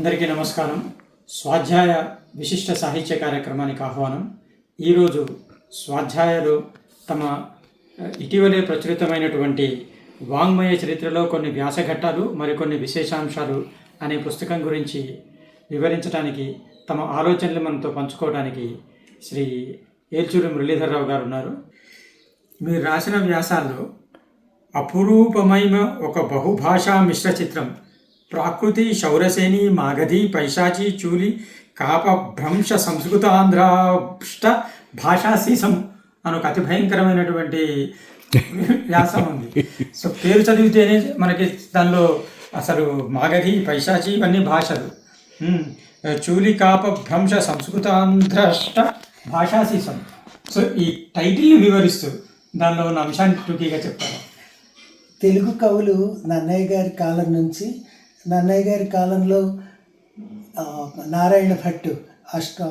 అందరికీ నమస్కారం. స్వాధ్యాయ విశిష్ట సాహిత్య కార్యక్రమానికి ఆహ్వానం. ఈరోజు స్వాధ్యాయలు తమ ఇటీవలే ప్రచురితమైనటువంటి వాంగ్మయ చరిత్రలో కొన్ని వ్యాసఘట్టాలు మరికొన్ని విశేషాంశాలు అనే పుస్తకం గురించి వివరించడానికి తమ ఆలోచనలు మనతో పంచుకోవడానికి శ్రీ ఏల్చూరి మురళీధరరావు గారు ఉన్నారు. మీరు రాసిన వ్యాసాల్లో అపురూపమైన ఒక బహుభాషా మిశ్ర చిత్రం ప్రాకృతి శౌరసేని మాగధి పైశాచి చూలి కాప భ్రంశ సంస్కృతాంధ్రాష్ట భాషా సీసం అని ఒక అతి భయంకరమైనటువంటి వ్యాసం ఉంది. సో పేరు చదివితేనే మనకి దానిలో అసలు మాగధి పైశాచి ఇవన్నీ భాషలు. చూలి కాప భ్రంశ సంస్కృతాంధ్రాష్ట భాషా సీసం. సో ఈ టైటిల్ని వివరిస్తూ దానిలో ఉన్న అంశాన్ని టూకీగా చెప్పాను తెలుగు కవులు నన్నయ్య గారి కాలం నుంచి నన్నయ్య గారి కాలంలో నారాయణ భట్టు అష్ట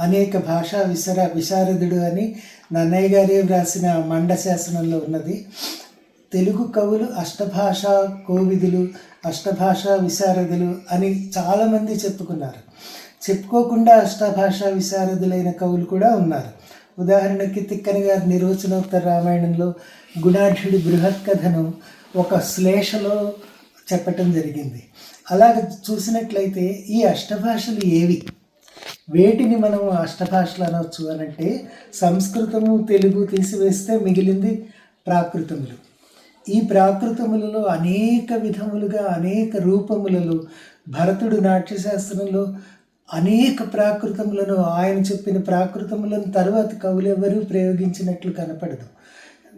అనేక భాషా విసర విశారదుడు అని నన్నయ్య గారే వ్రాసిన మండ శాసనంలో ఉన్నది. తెలుగు కవులు అష్టభాషా కోవిదులు అష్టభాషా విశారదులు అని చాలామంది చెప్పుకున్నారు. చెప్పుకోకుండా అష్టభాషా విశారదులైన కవులు కూడా ఉన్నారు. ఉదాహరణకి తిక్కని గారి నిర్వచనోత్తర రామాయణంలో గుణాఢ్యుడి బృహత్ కథను ఒక శ్లేషలో చెప్పటం జరిగింది. అలాగ చూసినట్లయితే ఈ అష్టభాషలు ఏవి? వేటిని మనం అష్టభాషలు అనవచ్చు అని అంటే సంస్కృతము తెలుగు తీసివేస్తే మిగిలింది ప్రాకృతములు. ఈ ప్రాకృతములలో అనేక విధములుగా అనేక రూపములలో భరతుడు నాట్యశాస్త్రంలో అనేక ప్రాకృతములను ఆయన చెప్పిన ప్రాకృతములను తరువాత కవులెవరూ ప్రయోగించినట్లు కనపడదు.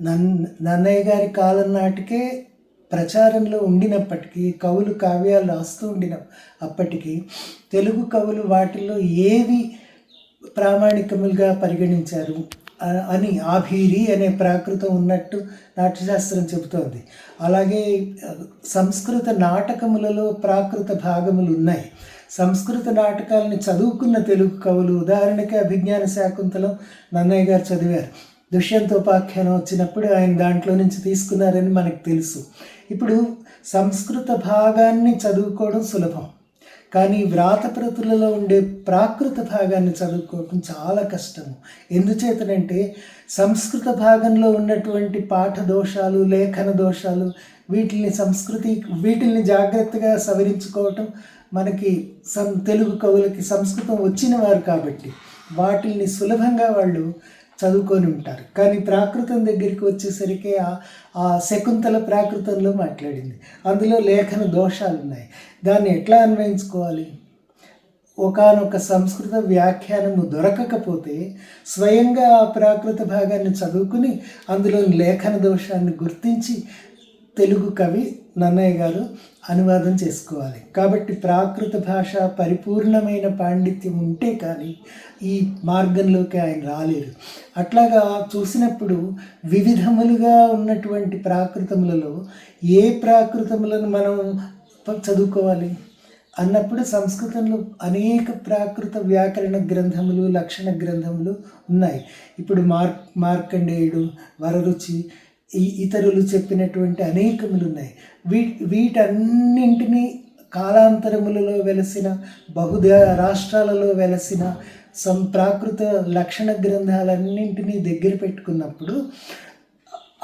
నన్ నన్నయ్య గారి కాలం నాటికే ప్రచారంలో ఉండినప్పటికీ కవులు కావ్యాలు రాస్తూ ఉండిన అప్పటికీ తెలుగు కవులు వాటిల్లో ఏవి ప్రామాణికములుగా పరిగణించారు? అని ఆభీరి అనే ప్రాకృతం ఉన్నట్టు నాట్యశాస్త్రం చెబుతోంది. అలాగే సంస్కృత నాటకములలో ప్రాకృత భాగములు ఉన్నాయి సంస్కృత నాటకాలను చదువుకున్న తెలుగు కవులు ఉదాహరణకి అభిజ్ఞాన శాకుంతలం నన్నయ్య గారు చదివారు. దుష్యంతోపాఖ్యానం వచ్చినప్పుడు ఆయన దాంట్లో నుంచి తీసుకున్నారని మనకు తెలుసు. ఇప్పుడు సంస్కృత భాగాన్ని చదువుకోవడం సులభం. కానీ వ్రాతప్రతులలో ఉండే ప్రాకృత భాగాన్ని చదువుకోవడం చాలా కష్టము. ఎందుచేతనంటే సంస్కృత భాగంలో ఉన్నటువంటి పాఠ దోషాలు లేఖన దోషాలు వీటిని సంస్కృతి వీటిల్ని జాగ్రత్తగా సవరించుకోవటం మనకి సం తెలుగు కవులకి సంస్కృతం వచ్చిన వారు కాబట్టి వాటిల్ని సులభంగా వాళ్ళు చదువుకొని ఉంటారు. కానీ ప్రాకృతం దగ్గరికి వచ్చేసరికి ఆ- శకుంతల ప్రాకృతంలో మాట్లాడింది. అందులో లేఖన దోషాలు ఉన్నాయి దాన్ని ఎట్లా అన్వయించుకోవాలి? ఒకానొక సంస్కృత వ్యాఖ్యానము దొరకకపోతే స్వయంగా ఆ ప్రాకృత భాగాన్ని చదువుకుని అందులోని లేఖన దోషాన్ని గుర్తించి తెలుగు కవి నన్నయ్య గారు అనువాదం చేసుకోవాలి. కాబట్టి ప్రాకృత భాష పరిపూర్ణమైన పాండిత్యం ఉంటే కానీ ఈ మార్గంలోకి ఆయన రాలేరు అట్లాగా చూసినప్పుడు వివిధములుగా ఉన్నటువంటి ప్రాకృతములలో ఏ ప్రాకృతములను మనం చదువుకోవాలి? అన్నప్పుడు సంస్కృతంలో అనేక ప్రాకృత వ్యాకరణ గ్రంథములు లక్షణ గ్రంథములు ఉన్నాయి. ఇప్పుడు మార్ మార్కండేయుడు వరరుచి ఈ ఇతరులు చెప్పినటువంటి అనేకములు ఉన్నాయి. వీ వీటన్నింటినీ కాలాంతరములలో వెలసిన బహుద రాష్ట్రాలలో వెలసిన సం ప్రాకృత లక్షణ గ్రంథాలన్నింటినీ దగ్గర పెట్టుకున్నప్పుడు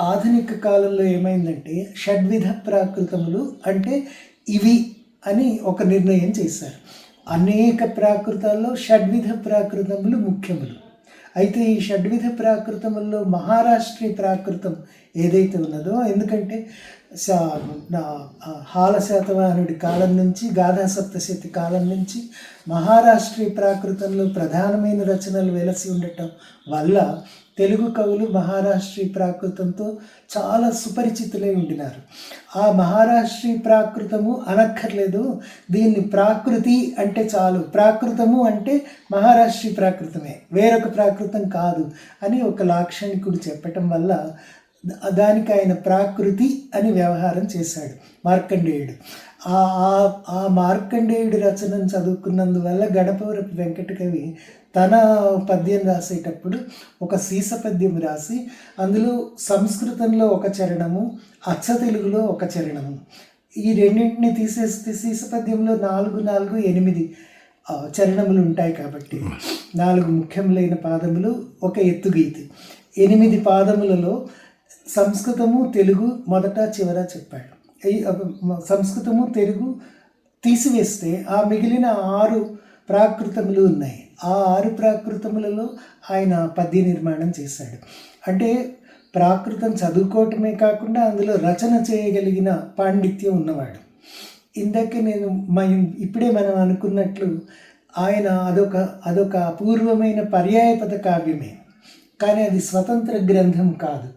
ఆధునిక కాలంలో ఏమైందంటే షడ్విధ ప్రాకృతములు అంటే ఇవి అని ఒక నిర్ణయం చేశారు. అనేక ప్రాకృతాల్లో షడ్విధ ప్రాకృతములు ముఖ్యములు. అయితే ఈ షడ్విధ ప్రాకృతముల్లో మహారాష్ట్రీ ప్రాకృతం ఏదైతే ఉన్నదో ఎందుకంటే సా నా హాల శాతవాహనుడి కాలం నుంచి గాథా సప్తశతి కాలం నుంచి మహారాష్ట్రీ ప్రాకృతంలో ప్రధానమైన రచనలు వెలసి ఉండటం వల్ల తెలుగు కవులు మహారాష్ట్రీ ప్రాకృతంతో చాలా సుపరిచితులై ఉండినారు. ఆ మహారాష్ట్రీ ప్రాకృతము అనక్కర్లేదు. దీన్ని ప్రాకృతి అంటే చాలు. ప్రాకృతము అంటే మహారాష్ట్రీ ప్రాకృతమే. వేరొక ప్రాకృతం కాదు అని ఒక లాక్షణికుడు చెప్పటం వల్ల దానికి ఆయన ప్రాకృతి అని వ్యవహారం చేశాడు. మార్కండేయుడు. ఆ మార్కండేయుడి రచనను చదువుకున్నందువల్ల గణపవరపు వెంకటకవి తన పద్యం రాసేటప్పుడు ఒక సీస పద్యం రాసి అందులో సంస్కృతంలో ఒక చరణము అచ్చ తెలుగులో ఒక చరణము. ఈ రెండింటిని తీసేస్తే సీస పద్యంలో నాలుగు నాలుగు ఎనిమిది చరణములు ఉంటాయి కాబట్టి నాలుగు ముఖ్యములైన పాదములు ఒక ఎత్తుగీతి ఎనిమిది పాదములలో సంస్కృతము తెలుగు మొదట చివర చెప్పాడు. సంస్కృతము తెలుగు తీసివేస్తే ఆ మిగిలిన ఆరు ప్రాకృతములు ఉన్నాయి. ఆ ఆరు ప్రాకృతములలో ఆయన పద్య నిర్మాణం చేశాడు. అంటే ప్రాకృతం చదువుకోవటమే కాకుండా అందులో రచన చేయగలిగిన పాండిత్యం ఉన్నవాడు. ఇందాక నేను మనం ఇప్పుడే మనం అనుకున్నట్లు ఆయన అదొక అదొక అపూర్వమైన పర్యాయపద కావ్యమే. కానీ అది స్వతంత్ర గ్రంథం కాదు.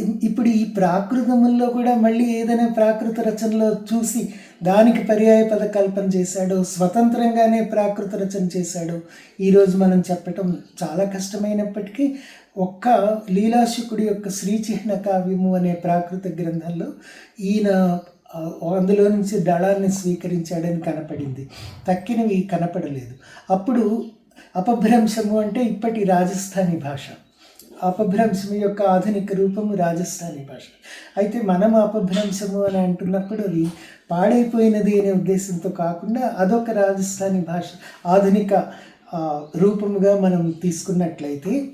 ఇప్పుడు ఈ ప్రాకృతముల్లో కూడా మళ్ళీ ఏదైనా ప్రాకృత రచనలో చూసి దానికి పర్యాయ పద కల్పన చేశాడు స్వతంత్రంగానే ప్రాకృత రచన చేశాడు ఈరోజు మనం చెప్పటం చాలా కష్టమైనప్పటికీ ఒక్క లీలాశుకుడి యొక్క శ్రీచిహ్న కావ్యము అనే ప్రాకృత గ్రంథంలో ఈయన అందులో నుంచి దళాన్ని స్వీకరించాడని కనపడింది. తక్కినవి కనపడలేదు. అప్పుడు అపభ్రంశము అంటే ఇప్పటి రాజస్థానీ భాష. అపభ్రంశం యొక్క ఆధునిక రూపము రాజస్థానీ భాష. అయితే మనం అపభ్రంశము అని అంటున్నప్పుడు అది పాడైపోయినది అనే ఉద్దేశంతో కాకుండా అదొక రాజస్థానీ భాష ఆధునిక రూపముగా మనం తీసుకున్నట్లయితే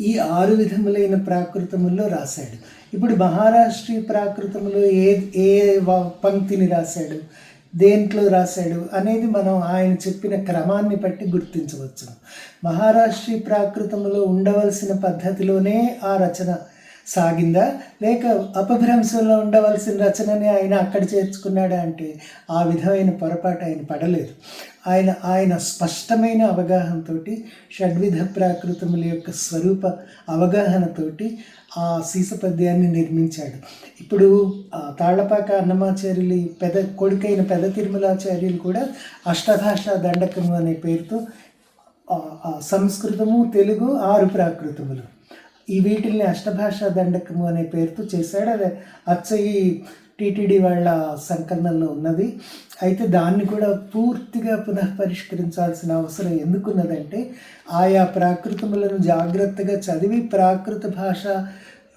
ఈ ఆరు విధములైన ప్రాకృతముల్లో రాశాడు. ఇప్పుడు మహారాష్ట్రీయ ప్రాకృతములో ఏ ఏ వ- పంక్తిని రాశాడు? దేంట్లో రాశాడు అనేది మనం ఆయన చెప్పిన క్రమాన్ని బట్టి గుర్తించవచ్చు. మహారాష్ట్రీ ప్రాకృతంలో ఉండవలసిన పద్ధతిలోనే ఆ రచన సాగిందా? లేక అపభ్రంశంలో ఉండవలసిన రచనని ఆయన అక్కడ చేర్చుకున్నాడా అంటే ఆ విధమైన పొరపాటు ఆయన పడలేదు. ఆయన ఆయన స్పష్టమైన అవగాహనతోటి షడ్విధ ప్రాకృతముల యొక్క స్వరూప అవగాహనతోటి సీసపద్యాన్ని నిర్మించాడు. ఇప్పుడు తాళ్ళపాక అన్నమాచార్యులు పెద కొడుకైన పెద తిరుమలాచార్యులు కూడా అష్టభాష దండకము అనే పేరుతో సంస్కృతము తెలుగు ఆరు ప్రాకృతములు. ఈ వీటిల్ని అష్టభాషా దండకము అనే పేరుతో చేశాడు. అది అచ్చయి టీటీడీ వాళ్ళ సంకలనంలో ఉన్నది. అయితే దాన్ని కూడా పూర్తిగా పునః పరిష్కరించాల్సిన అవసరం ఎందుకున్నదంటే ఆయా ప్రాకృతములను జాగ్రత్తగా చదివి ప్రాకృత భాష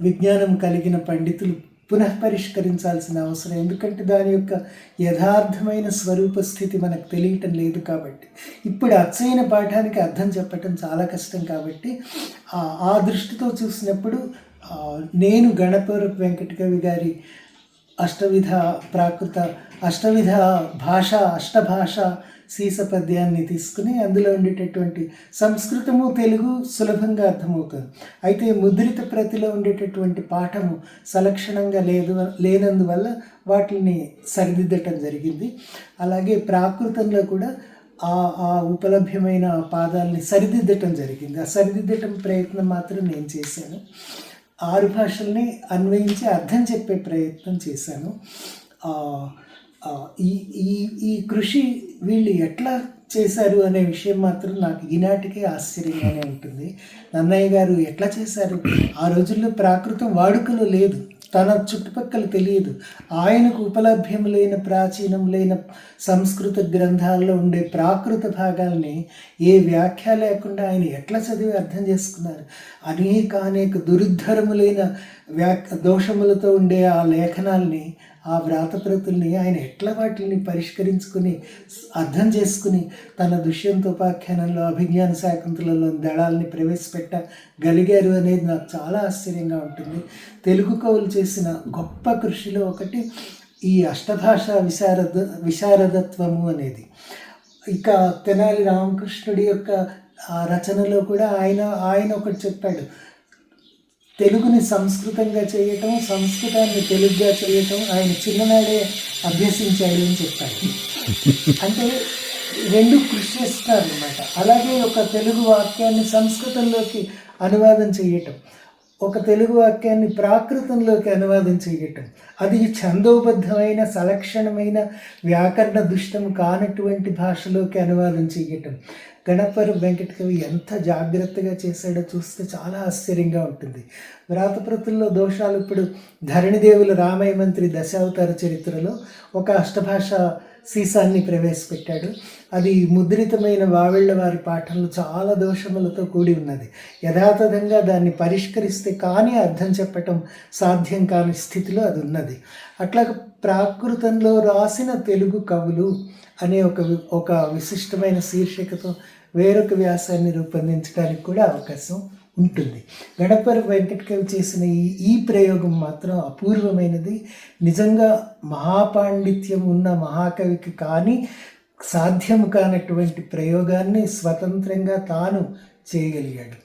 విజ్ఞానం కలిగిన పండితులు పునఃపరిష్కరించాల్సిన అవసరం. ఎందుకంటే దాని యొక్క యథార్థమైన స్వరూప స్థితి మనకు తెలియటం లేదు కాబట్టి. ఇప్పుడు అచ్చైన పాఠానికి అర్థం చెప్పటం చాలా కష్టం కాబట్టి ఆ- దృష్టితో చూసినప్పుడు నేను నేను గణపూరపు వెంకటకవి గారి అష్టవిధ ప్రాకృత అష్టవిధ భాష అష్టభాష సీస పద్యాన్ని తీసుకుని అందులో ఉండేటటువంటి సంస్కృతము తెలుగు సులభంగా అర్థమవుతుంది. అయితే ముద్రిత ప్రతిలో ఉండేటటువంటి పాఠము సలక్షణంగా లేదు లేనందువల్ల వాటిని సరిదిద్దటం జరిగింది. అలాగే ప్రాకృతంలో కూడా ఆ ఆ ఉపలభ్యమైన పాదాలని సరిదిద్దటం జరిగింది. ఆ సరిదిద్దటం ప్రయత్నం మాత్రం నేను చేశాను. ఆరు భాషల్ని అన్వయించి అర్థం చెప్పే ప్రయత్నం చేశాను. ఈ ఈ ఈ కృషి వీళ్ళు ఎట్లా చేశారు అనే విషయం మాత్రం నాకు ఈనాటికే ఆశ్చర్యంగానే ఉంటుంది. నన్నయ్య గారు ఎట్లా చేశారు? ఆ రోజుల్లో ప్రాకృతం వాడుకలో లేదు. తన చుట్టుపక్కల తెలియదు. ఆయనకు ఉపలభ్యములైన ప్రాచీనములైన సంస్కృత గ్రంథాల్లో ఉండే ప్రాకృత భాగాల్ని ఏ వ్యాఖ్య లేకుండా ఆయన ఎట్లా చదివి అర్థం చేసుకున్నారు? అనేక అనేక దురుద్ధరములైన వ్యాక్ దోషములతో ఉండే ఆ లేఖనాల్ని ఆ వ్రాతప్రతుల్ని ఆయన ఎట్లా వాటిని పరిష్కరించుకుని అర్థం చేసుకుని తన దుష్యంతోపాఖ్యానంలో అభిజ్ఞాన శాకుంతలలో దళాల్ని ప్రవేశపెట్టగలిగారు అనేది నాకు చాలా ఆశ్చర్యంగా ఉంటుంది. తెలుగు కవులు చేసిన గొప్ప కృషిలో ఒకటి ఈ అష్టభాష విశారద విశారదత్వము అనేది. ఇక తెనాలి రామకృష్ణుడి యొక్క ఆ రచనలో కూడా ఆయన ఆయన ఒకటి చెప్పాడు. తెలుగుని సంస్కృతంగా చేయటం సంస్కృతాన్ని తెలుగుగా చేయటం ఆయన చిన్ననాడే అభ్యసించాడు అని చెప్పాడు అంటే రెండు కృషి చేస్తారు అనమాట అలాగే ఒక తెలుగు వాక్యాన్ని సంస్కృతంలోకి అనువాదం చేయటం ఒక తెలుగు వాక్యాన్ని ప్రాకృతంలోకి అనువాదం చేయటం అది ఛందోబద్ధమైన సలక్షణమైన వ్యాకరణ దుష్టం కానటువంటి భాషలోకి అనువాదం చేయటం గణపరు వెంకటకవి ఎంత జాగ్రత్తగా చేశాడో చూస్తే చాలా ఆశ్చర్యంగా ఉంటుంది. వ్రాతప్రతుల్లో దోషాలు ఇప్పుడు ధరణిదేవులు రామయ్య మంత్రి దశావతార చరిత్రలో ఒక అష్టభాష సీసాన్ని ప్రవేశపెట్టాడు. అది ముద్రితమైన వావిళ్ళ వారి పాఠంలో చాలా దోషములతో కూడి ఉన్నది. యథాతథంగా దాన్ని పరిష్కరిస్తే కానీ అర్థం చెప్పటం సాధ్యం కాని స్థితిలో అది ఉన్నది. అట్లా ప్రాకృతంలో రాసిన తెలుగు కవులు అనే ఒక వి- ఒక విశిష్టమైన శీర్షికతో వేరొక వ్యాసాన్ని రూపొందించడానికి కూడా అవకాశం ఉంటుంది. గణపతి వెంకటకవి చేసిన ఈ ఈ ప్రయోగం మాత్రం అపూర్వమైనది. నిజంగా మహాపాండిత్యం ఉన్న మహాకవికి కానీ సాధ్యము కానటువంటి ప్రయోగాన్ని స్వతంత్రంగా తాను చేయగలిగాడు.